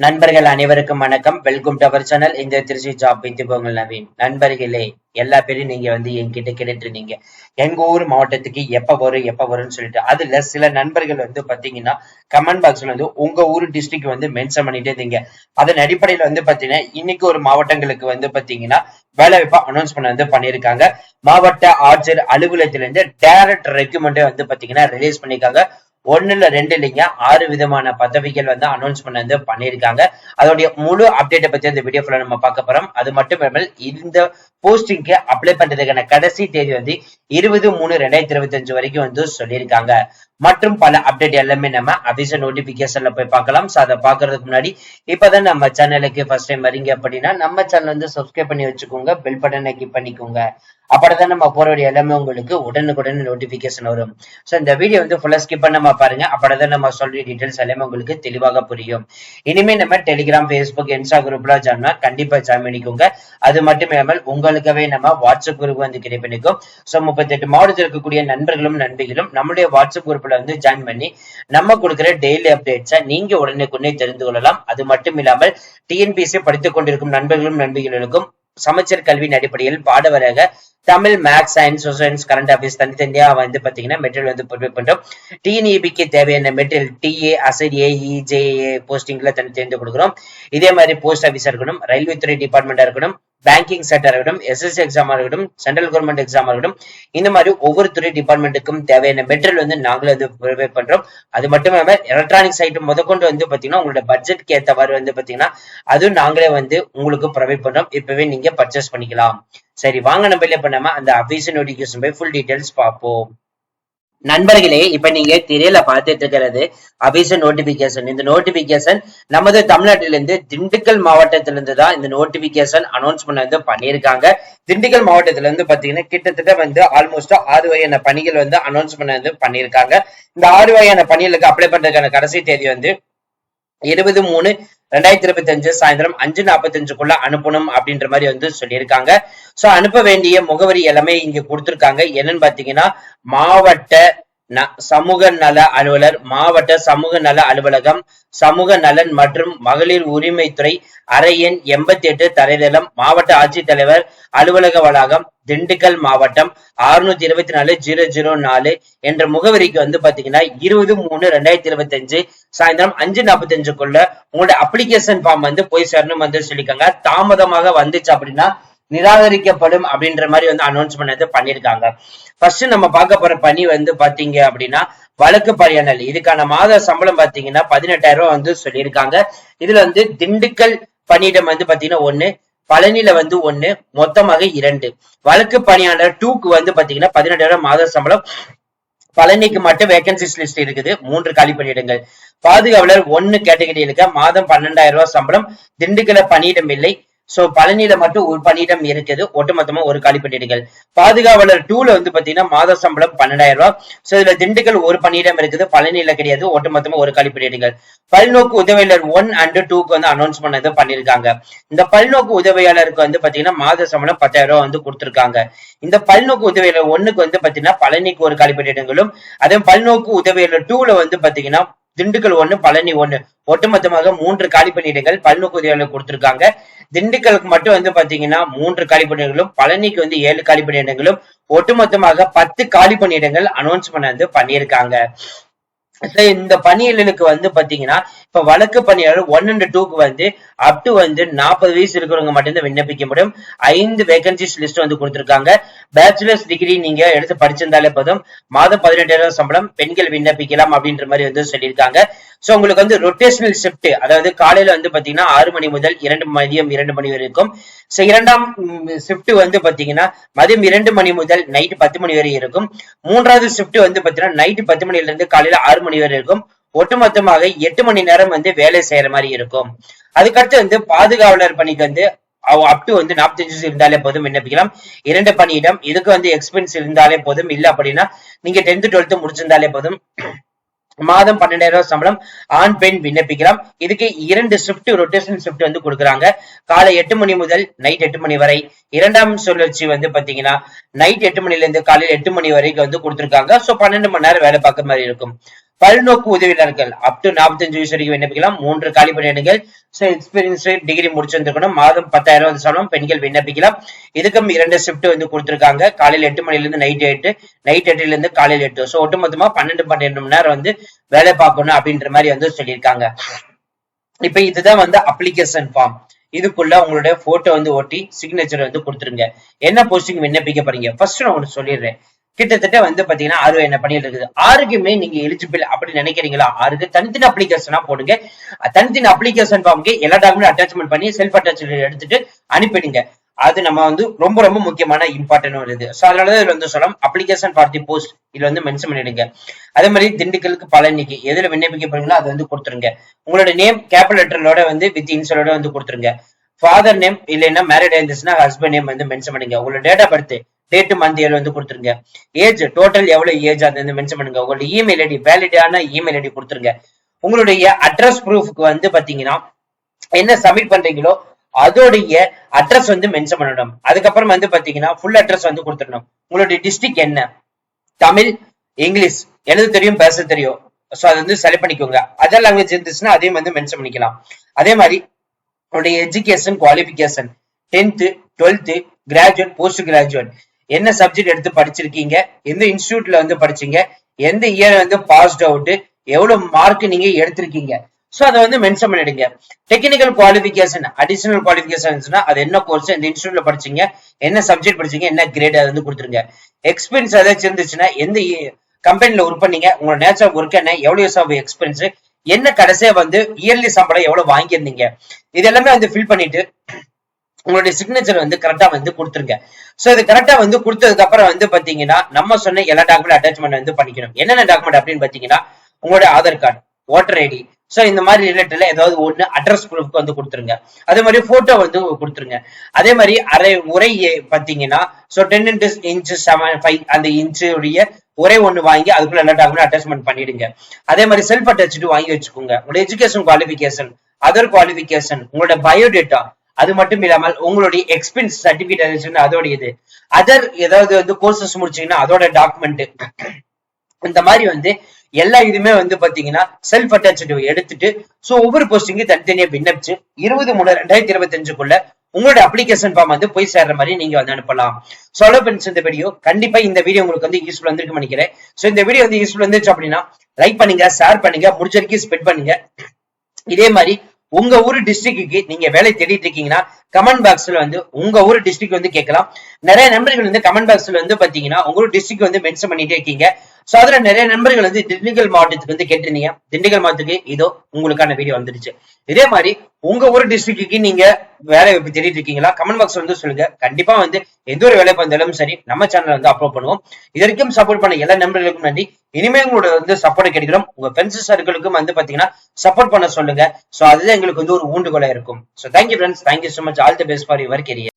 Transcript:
நண்பர்கள் அனைவருக்கும் வணக்கம். வெல்கம் டு அவர் சேனல் இந்த திருச்சி ஜாப் வித் பொங்கல் நவீன். நண்பர்களே எல்லா பேரும் நீங்க வந்து என்கிட்ட கேட்டுட்டு எங்க ஊர் மாவட்டத்துக்கு எப்ப வரும் எப்ப வரும்னு சொல்லிட்டு அதுல சில நண்பர்கள் வந்து பாத்தீங்கன்னா கமெண்ட் பாக்ஸ்ல வந்து உங்க ஊர் டிஸ்ட்ரிக்ட் வந்து மென்ஷன் பண்ணிட்டே இருந்தீங்க. அதன் அடிப்படையில வந்து பாத்தீங்கன்னா இன்னைக்கு ஒரு மாவட்டங்களுக்கு வந்து பாத்தீங்கன்னா வேலை வாய்ப்பு அனௌன்ஸ்மெண்ட் வந்து பண்ணியிருக்காங்க. மாவட்ட ஆட்சியர் அலுவலகத்திலிருந்து டைரக்ட் ரெக்யூமெண்ட் வந்து பாத்தீங்கன்னா ரிலீஸ் பண்ணிருக்காங்க ஒண்ணு இல்ல ரெண்டு இல்லைங்க. ஆறு விதமான பதவிகள் வந்து அனௌன்ஸ்மெண்ட் வந்து பண்ணியிருக்காங்க. அதோடைய முழு அப்டேட்டை பத்தி இந்த வீடியோ ஃபுல்லா நம்ம பார்க்க போறோம். அது மட்டும் இல்லாமல் இந்த போஸ்டிங்க்கு அப்ளை பண்றதுக்கான கடைசி தேதி வந்து இருபது மூணு ரெண்டாயிரத்தி இருபத்தி அஞ்சு வரைக்கும் வந்து சொல்லியிருக்காங்க. மற்றும் பல அப்டேட் எல்லாமே நம்ம அபிஷன் நோட்டிபிகேஷன்ல போய் பார்க்கலாம். ஸோ அதை பார்க்கறதுக்கு முன்னாடி இப்போதான் நம்ம சேனலுக்கு ஃபர்ஸ்ட் டைம் வரீங்க அப்படின்னா நம்ம சேனல் வந்து சப்ஸ்கிரைப் பண்ணி வச்சுக்கோங்க பெல் பட்டனை கிளிக் பண்ணிக்கோங்க. அப்படிதான் நம்ம போற எல்லாமே உங்களுக்கு உடனுக்குடன் நோட்டிபிகேஷன் வரும். ஸோ இந்த வீடியோ வந்து ஃபுல்லாக ஸ்கிப் பண்ணாம பாருங்க. அப்படிதான் நம்ம சொல்ற டீடைல்ஸ் எல்லாமே உங்களுக்கு தெளிவாக புரியும். இனிமே நம்ம டெலிகிராம் ஃபேஸ்புக் இன்ஸ்டா குரூப்ல ஜாயின்னா கண்டிப்பா ஜாயின் பண்ணிக்கோங்க. அது மட்டும் இல்லாமல் உங்களுக்காகவே நம்ம வாட்ஸ்அப் குரூப் வந்து கிரியேட் பண்ணிக்கும் ஸோ முப்பத்தெட்டு மாவட்டத்தில் இருக்கக்கூடிய நண்பர்களும் நண்பிகளும் நம்மளுடைய வாட்ஸ்அப் குரூப் குரூப்ல வந்து ஜாயின் பண்ணி நம்ம கொடுக்குற டெய்லி அப்டேட்ஸை நீங்க உடனுக்குடனே தெரிந்து கொள்ளலாம். அது மட்டும் இல்லாமல் டிஎன்பிஎஸ்சி படித்துக் கொண்டிருக்கும் நண்பர்களும் நண்பிகளுக்கும் சமச்சீர் கல்வியின் அடிப்படையில் பாடவராக Tamil maths science science current affairs தனித்தனியா வந்து பாத்தீங்கன்னா மெட்டீரியல் வந்து ப்ரிப்பேர் பண்றோம். டிஎன்இபிக்கு தேவையான மெட்டீரியல் டிஏ அசர் ஏஇ ஜேஏ போஸ்டிங்ல e, தனித்தேர்ந்து கொடுக்குறோம். இதே மாதிரி போஸ்ட் ஆஃபீஸா இருக்கணும் ரயில்வே துறை டிபார்ட்மெண்டா இருக்கணும். பேங்கிங் செக்டர் இருக்கட்டும் எஸ்எஸ்சி எக்ஸாமா இருக்கட்டும் சென்ட்ரல் கவர்மெண்ட் எக்ஸாமா இருக்கட்டும் இந்த மாதிரி ஒவ்வொரு துறை டிபார்ட்மெண்ட்டுக்கும் தேவையான மெட்டீரியல் வந்து நாங்களே வந்து ப்ரிப்பேர் பண்றோம். அது மட்டும் இல்லாமல் எலக்ட்ரானிக்ஸ் ஐட்டம் முதற்கொண்டு வந்து பாத்தீங்கன்னா உங்களோட பட்ஜெட்க்கு ஏற்றவாறு வந்து பாத்தீங்கன்னா அதுவும் நாங்களே வந்து உங்களுக்கு ப்ரொவைட் பண்றோம். இப்பவே நீங்க பர்ச்சேஸ் பண்ணிக்கலாம். சரி வாங்க நம்ம இல்ல பண்ணாம அந்த அபிஷன் நோட்டிபிகேஷன் போய் ஃபுல் டீடைல்ஸ் பார்ப்போம். நண்பர்களே இப்ப நீங்க திரையில பார்த்துட்டு இருக்கிறது அபிஷன் நோட்டிபிகேஷன் இந்த நோட்டிபிகேஷன் நமது தமிழ்நாட்டிலிருந்து திண்டுக்கல் மாவட்டத்திலிருந்து தான் இந்த நோட்டிபிகேஷன் அனௌன்ஸ்மெண்ட் வந்து பண்ணியிருக்காங்க. திண்டுக்கல் மாவட்டத்துல இருந்து பாத்தீங்கன்னா கிட்டத்தட்ட வந்து ஆல்மோஸ்ட் ஆறு வகையான பணிகள் வந்து அனௌன்ஸ்மெண்ட் வந்து பண்ணியிருக்காங்க. இந்த ஆறு வகையான பணிகளுக்கு அப்ளை பண்றதுக்கான கடைசி தேதி வந்து இருபது மூணு ரெண்டாயிரத்தி இருபத்தி அஞ்சு சாயந்தரம் அஞ்சு நாற்பத்தஞ்சுக்குள்ள அனுப்பணும் அப்படின்ற மாதிரி வந்து சொல்லியிருக்காங்க. சோ அனுப்ப வேண்டிய முகவரி எல்லாமே இங்க கொடுத்திருக்காங்க. என்னன்னு பாத்தீங்கன்னா மாவட்ட சமூக நல அலுவலர் மாவட்ட சமூக நல அலுவலகம் சமூக நலன் மற்றும் மகளிர் உரிமைத்துறை அறை எண் எண்பத்தி எட்டு தரைதளம் மாவட்ட ஆட்சித்தலைவர் அலுவலக வளாகம் திண்டுக்கல் மாவட்டம் அறுநூத்தி இருபத்தி நாலு ஜீரோ ஜீரோ நாலு என்ற முகவரிக்கு வந்து பாத்தீங்கன்னா இருபது மூணு ரெண்டாயிரத்தி இருபத்தி அஞ்சு சாயந்தரம் அஞ்சு நாற்பத்தி அஞ்சுக்குள்ள உங்களோட அப்ளிகேஷன் ஃபார்ம் வந்து போய் சேரணும் வந்து சொல்லிக்கோங்க தாமதமாக வந்துச்சு அப்படின்னா நிராகரிக்கப்படும் அப்படின்ற மாதிரி வந்து அனௌன்ஸ்மெண்ட் வந்து பண்ணியிருக்காங்க. ஃபர்ஸ்ட் நம்ம பார்க்க போற பணி வந்து பாத்தீங்க அப்படின்னா வழக்கு பணியாளர் இதுக்கான மாத சம்பளம் பாத்தீங்கன்னா பதினெட்டாயிரம் ரூபாய் வந்து சொல்லியிருக்காங்க. இதுல வந்து திண்டுக்கல் பணியிடம் வந்து பாத்தீங்கன்னா ஒண்ணு. பழனில வந்து ஒண்ணு. மொத்தமாக இரண்டு. வழக்கு பணியாளர் டூக்கு வந்து பாத்தீங்கன்னா பதினெட்டாயிரம் மாத சம்பளம். பழனிக்கு மட்டும் வேகன்சிஸ் லிஸ்ட் இருக்குது. மூன்று காலி பணியிடங்கள். பாதுகாவலர் ஒன்னு கேட்டகரியிலுக்க மாதம் பன்னெண்டாயிரம் ரூபாய் சம்பளம். திண்டுக்கல பணியிடம் இல்லை. சோ பழனியில மட்டும் ஒரு பணியிடம் இருக்குது ஒட்டுமொத்தமா ஒரு காலி பணியிடங்கள் பாதுகாவலர் டூல வந்து பாத்தீங்கன்னா மாத சம்பளம் பன்னெண்டாயிரம் ரூபாய். சோ இதுல திண்டுக்கல் ஒரு பணியிடம் இருக்குது. பழனியில கிடையாது. ஒட்டுமொத்தமா ஒரு காலி பல்நோக்கு உதவியாளர் ஒன் அண்ட் டூக்கு வந்து அனௌன்ஸ் பண்ணது பண்ணிருக்காங்க இந்த பல்நோக்கு உதவியாளருக்கு வந்து பாத்தீங்கன்னா மாத சம்பளம் பத்தாயிரம் ரூபாய் வந்து கொடுத்திருக்காங்க. இந்த பல்நோக்கு உதவியாளர் ஒண்ணுக்கு வந்து பாத்தீங்கன்னா பழனிக்கு ஒரு காலி பணியிடங்களும் அதே பல்நோக்கு உதவியாளர் டூல வந்து பாத்தீங்கன்னா திண்டுக்கல் ஒண்ணு பழனி ஒண்ணு. ஒட்டுமொத்தமாக மூன்று காலி பணியிடங்கள் பல்நோக்கு கொடுத்திருக்காங்க. திண்டுக்கலுக்கு மட்டும் வந்து பாத்தீங்கன்னா மூன்று காலி பணியிடங்களும் பழனிக்கு வந்து ஏழு காலி பணியிடங்களும் ஒட்டுமொத்தமாக பத்து காலி பணியிடங்கள் அனௌன்ஸ் பண்ண வந்து பண்ணியிருக்காங்க. இந்த பணியாளர்களுக்கு வந்து பாத்தீங்கன்னா இப்ப வழக்கு பணியாளர் ஒன் அண்ட் டூக்கு வந்து அப் டு வந்து நாற்பது வயசு இருக்கிறவங்க மட்டும்தான் விண்ணப்பிக்க முடியும். ஐந்து வேகன்சிஸ் லிஸ்ட் வந்து கொடுத்திருக்காங்க. பேச்சுலர்ஸ் டிகிரி நீங்க எடுத்து படிச்சிருந்தாலே போதும். மாதம் பதினெட்டாயிரம் சம்பளம் பெண்கள் விண்ணப்பிக்கலாம் அப்படின்ற மாதிரி வந்து சொல்லியிருக்காங்க. சோ உங்களுக்கு வந்து ரொட்டேஷனல் ஷிஃப்ட் அதாவது காலையில வந்து பாத்தீங்கன்னா ஆறு மணி முதல் இரண்டு மதியம் இரண்டு மணி வரை இருக்கும். சோ இரண்டாம் ஷிஃப்ட் வந்து பாத்தீங்கன்னா மதியம் இரண்டு மணி முதல் நைட் பத்து மணி வரை இருக்கும். மூன்றாவது ஷிஃப்ட் வந்து பாத்தீங்கன்னா நைட் பத்து மணில இருந்து காலையில ஆறு மணி வரை இருக்கும். ஒட்டுமொத்தமாக எட்டு மணி நேரம் வந்து வேலை செய்யற மாதிரி இருக்கும். அதுக்கடுத்து வந்து பாதுகாவலர் பணிக்கு வந்து அப் டு வந்து நாற்பத்தஞ்சு இருந்தாலே போதும் விண்ணப்பிக்கலாம். இரண்டு பணியிடம் இதுக்கு வந்து எக்ஸ்பென்ஸ் இருந்தாலே போதும். இல்ல அப்படின்னா நீங்க டென்த் டுவெல்த் முடிச்சிருந்தாலே போதும். மாதம் பன்னெண்டாயிரம் ரூபாய் சம்பளம் ஆண் பெண் விண்ணப்பிக்கலாம். இதுக்கு இரண்டு ஷிஃப்ட் ரொட்டேஷன் ஷிஃப்ட் வந்து கொடுக்குறாங்க. காலை எட்டு மணி முதல் நைட் எட்டு மணி வரை. இரண்டாம் சுழற்சி வந்து பாத்தீங்கன்னா நைட் எட்டு மணில இருந்து காலையில் எட்டு மணி வரைக்கும் வந்து கொடுத்துருக்காங்க. சோ பன்னெண்டு மணி நேரம் வேலை பார்க்குற மாதிரி இருக்கும். பல்நோக்கு உதவியாளர்கள் அப் டு நாற்பத்தஞ்சு வயசு வரைக்கும் விண்ணப்பிக்கலாம் மூன்று காலி பணியிடங்கள் எக்ஸ்பீரியன்ஸ் டிகிரி முடிச்சிருந்திருக்கணும். மாதம் பத்தாயிரம் வந்து சம்பளம் பெண்கள் விண்ணப்பிக்கலாம். இதுக்கும் இரண்டு ஷிஃப்ட் வந்து கொடுத்துருக்காங்க. காலையில் எட்டு மணில இருந்து நைட் எட்டு நைட் எட்டுல இருந்து காலையில் எட்டு. ஸோ ஒட்டுமொத்தமா பன்னெண்டு பன்னெண்டு மணி நேரம் வந்து வேலை பார்க்கணும் அப்படின்ற மாதிரி வந்து சொல்லியிருக்காங்க. இப்ப இதுதான் வந்து அப்ளிகேஷன் ஃபார்ம் இதுக்குள்ள உங்களுடைய போட்டோ வந்து ஓட்டி சிக்னேச்சர் வந்து கொடுத்துருங்க. என்ன போஸ்டிங் விண்ணப்பிக்க போறீங்க? ஃபர்ஸ்ட் நான் உங்களுக்கு சொல்லிடுறேன். கிட்டத்தட்ட வந்து பாத்தீங்கன்னா ஆறு என்ன பண்ணிட்டு இருக்குது? ஆறுக்குமே நீங்க எலிஜிபிள் அப்படி நினைக்கிறீங்களா? ஆறுக்கு தனித்தனி அப்ளிகேஷனா போடுங்க. தனித்தனி அப்ளிகேஷன் ஃபார்முக்கு எல்லா டாக்குமெண்ட் அட்டாச்மெண்ட் பண்ணி செல்ஃப் அட்டாச்மெண்ட் எடுத்துட்டு அனுப்பிடுங்க. அது நம்ம வந்து ரொம்ப ரொம்ப முக்கியமான இம்பார்ட்டன்ட் வருது ஸோ அதனாலதான் இதுல வந்து சொல்லலாம் அப்ளிகேஷன் ஃபார் தி போஸ்ட் இதுல வந்து மென்ஷன் பண்ணிடுங்க. அதே மாதிரி திண்டுக்கலுக்கு பழனிக்கு எதுல விண்ணப்பிக்க போறீங்களோ அதை வந்து கொடுத்துருங்க. உங்களோட நேம் கேபிட்டல் லெட்டரோட வந்து வித் இன்சலோட வந்து கொடுத்துருங்க. ஃபாதர் நேம் இல்லைன்னா மேரிட் இருந்துச்சுன்னா ஹஸ்பண்ட் நேம் வந்து மென்ஷன் பண்ணுங்க. உங்களோட date of birth date month year வந்து கொடுத்துருங்க. ஏஜ் டோட்டல் எவ்வளவு ஏஜ் அது வந்து மென்ஷன் பண்ணுங்க. உங்களோட இமெயில் ஐடி வேலிடான இமெயில் ஐடி கொடுத்துருங்க. உங்களுடைய அட்ரஸ் ப்ரூஃப்க்கு வந்து பாத்தீங்கன்னா என்ன சப்மிட் பண்றீங்களோ அதோடைய அட்ரஸ் வந்து மென்ஷன் பண்ணணும். அதுக்கப்புறம் வந்து பாத்தீங்கன்னா ஃபுல் அட்ரஸ் வந்து கொடுத்துடணும். உங்களுடைய டிஸ்ட்ரிக்ட் என்ன? தமிழ் இங்கிலீஷ் எழுத தெரியும் பேச தெரியும். ஸோ அதை வந்து செலக்ட் பண்ணிக்கோங்க. அதர் லாங்குவேஜ் இருந்துச்சுன்னா அதையும் வந்து மென்ஷன் பண்ணிக்கலாம். அதே மாதிரி உங்களுடைய education qualification tenth twelfth graduate post graduate என்ன சப்ஜெக்ட் எடுத்து படிச்சிருக்கீங்க? எந்த இன்ஸ்டியூட்ல வந்து படிச்சீங்க? எந்த இயர் வந்து பாஸ்ட் அவுட் எவ்வளவு மார்க் நீங்க எடுத்திருக்கீங்க? சோ அதை வந்து மென்ஷன் பண்ணிடுங்க. டெக்னிக்கல் குவாலிஃபிகேஷன் அடிஷனல் குவாலிஃபிகேஷன்ஸ்னா அது என்ன கோர்ஸ் எந்த இன்ஸ்டியூட்ல படிச்சீங்க? என்ன சப்ஜெக்ட் படிச்சீங்க? என்ன கிரேட் அதை வந்து கொடுத்துருங்க. எக்ஸ்பீரியன்ஸ் ஏதாச்சும் இருந்துச்சுன்னா எந்த e-, கம்பெனில ஒர்க் பண்ணீங்க? உங்களோட நேச்சர் ஒர்க் என்ன? எவ்வளவு இயர்ஸ் ஆஃப் எக்ஸ்பீரியன்ஸ் என்ன கடைசியா வந்து இயர்லி சம்பளம் எவ்வளவு வாங்கியிருந்தீங்க? இது எல்லாமே வந்து ஃபில் பண்ணிட்டு உங்களுடைய சிக்னேச்சர் வந்து கரெக்டா வந்து கொடுத்துருங்க. சோ இது கரெக்டா வந்து கொடுத்ததுக்கு அப்புறம் வந்து பாத்தீங்கன்னா நம்ம சொன்ன எல்லா டாக்குமெண்ட் அட்டாச்மெண்ட் வந்து பண்ணிக்கணும். என்னென்ன டாக்குமெண்ட் அப்படின்னு பாத்தீங்கன்னா உங்களுடைய Aadhaar card voter ID so இந்த மாதிரி ரிலேட்டட்ல ஏதாவது ஒண்ணு அட்ரஸ் ப்ரூஃப்க்கு வந்து கொடுத்துருங்க. அதே மாதிரி போட்டோ வந்து கொடுத்துருங்க. அதே மாதிரி அரை உரை பாத்தீங்கன்னா so ten inch seven five அந்த இன்ச்சுடைய ஒரே ஒண்ணு வாங்கி அதுக்குள்ள எல்லா டாக்குமெண்ட் அட்டாச்மெண்ட் பண்ணிடுங்க. அதே மாதிரி செல்ஃப் அட்டாச்சு வாங்கி வச்சுக்கோங்க. உங்களோட எஜுகேஷன் குவாலிஃபிகேஷன் அதர் குவாலிஃபிகேஷன் உங்களோட பயோடேட்டா அது மட்டும் இல்லாமல் உங்களுடைய எக்ஸ்பீரியன்ஸ் சர்டிபிகேட் அதோட இது அதர் ஏதாவது வந்து கோர்சஸ் முடிச்சீங்கன்னா அதோட டாக்குமெண்ட் இந்த மாதிரி வந்து எல்லா இதுமே வந்து பாத்தீங்கன்னா செல்ஃப் அட்டாச்சு எடுத்துட்டு சோ ஒவ்வொரு போஸ்டிங்கும் தனித்தனியா விண்ணப்பிச்சு இருபது மூணு ரெண்டாயிரத்தி இருபத்தி அஞ்சுக்குள்ள உங்களோட அப்ளிகேஷன் ஃபார்ம் வந்து போய் சேர்ற மாதிரி நீங்க வந்து அனுப்பலாம். சோலோ பென்ஸ் இந்த வீடியோ கண்டிப்பா இந்த வீடியோ உங்களுக்கு வந்து யூஸ்ஃபுல் வந்திருக்கு நினைக்கிறேன். சோ இந்த வீடியோ வந்து யூஸ்ஃபுல் வந்துச்சு அப்படின்னா லைக் பண்ணுங்க ஷேர் பண்ணுங்க முடிஞ்ச வரைக்கும் ஸ்பெட் பண்ணுங்க. இதே மாதிரி உங்க ஊர் டிஸ்ட்ரிக்ட்டுக்கு நீங்க வேலை தேடிட்டு இருக்கீங்கன்னா கமெண்ட் பாக்ஸ்ல வந்து உங்க ஊர் டிஸ்ட்ரிக்ட் வந்து கேட்கலாம். நிறைய நண்பர்கள் வந்து கமெண்ட் பாக்ஸ்ல வந்து பாத்தீங்கன்னா உங்க ஊர் டிஸ்ட்ரிக்ட் வந்து மென்ஷன் பண்ணிட்டே இருக்கீங்க. சோ அதுல நிறைய நண்பர்கள் வந்து திண்டுக்கல் மாவட்டத்துக்கு வந்து கேட்டிருந்தீங்க. திண்டுக்கல் மாவட்டத்துக்கு இதோ உங்களுக்கான வீடியோ வந்துருச்சு இதே மாதிரி உங்க ஊர் டிஸ்ட்ரிக்ட்டுக்கு நீங்க வேலை வாய்ப்பு தேடிட்டு இருக்கீங்களா? கமெண்ட் பாக்ஸ் வந்து சொல்லுங்க. கண்டிப்பா வந்து எந்த ஒரு வேலை வந்தாலும் சரி நம்ம சேனல் வந்து அப்லோட் பண்ணுவோம். இது வரைக்கும் சப்போர்ட் பண்ண எல்லா நண்பர்களுக்கும் நன்றி. இனிமே உங்களோட வந்து சப்போர்ட் கிடைக்கிறோம் உங்க ஃப்ரெண்ட்ஸ் சர்க்கிளுக்கும் வந்து பாத்தீங்கன்னா சப்போர்ட் பண்ண சொல்லுங்க. சோ அதுதான் எங்களுக்கு வந்து ஒரு ஊண்டுகோலா இருக்கும். So thank you friends thank you so much all the best for your career